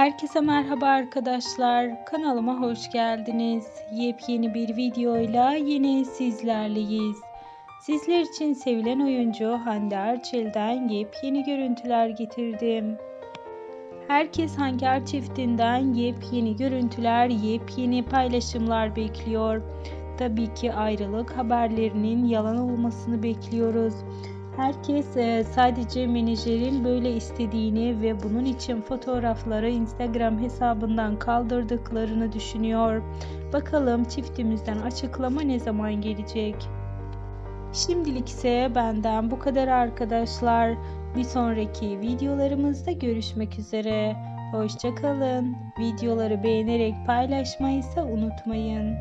Herkese merhaba arkadaşlar. Kanalıma hoş geldiniz. Yepyeni bir videoyla yine sizlerleyiz. Sizler için sevilen oyuncu Hande Erçel'den yepyeni görüntüler getirdim. Herkes Hanker çiftinden yepyeni görüntüler, yepyeni paylaşımlar bekliyor. Tabii ki ayrılık haberlerinin yalan olmasını bekliyoruz. Herkes e, sadece menajerin böyle istediğini ve bunun için fotoğrafları Instagram hesabından kaldırdıklarını düşünüyor. Bakalım çiftimizden açıklama ne zaman gelecek? Şimdilik ise benden bu kadar arkadaşlar. Bir sonraki videolarımızda görüşmek üzere. Hoşçakalın. Videoları beğenerek paylaşmayı ise unutmayın.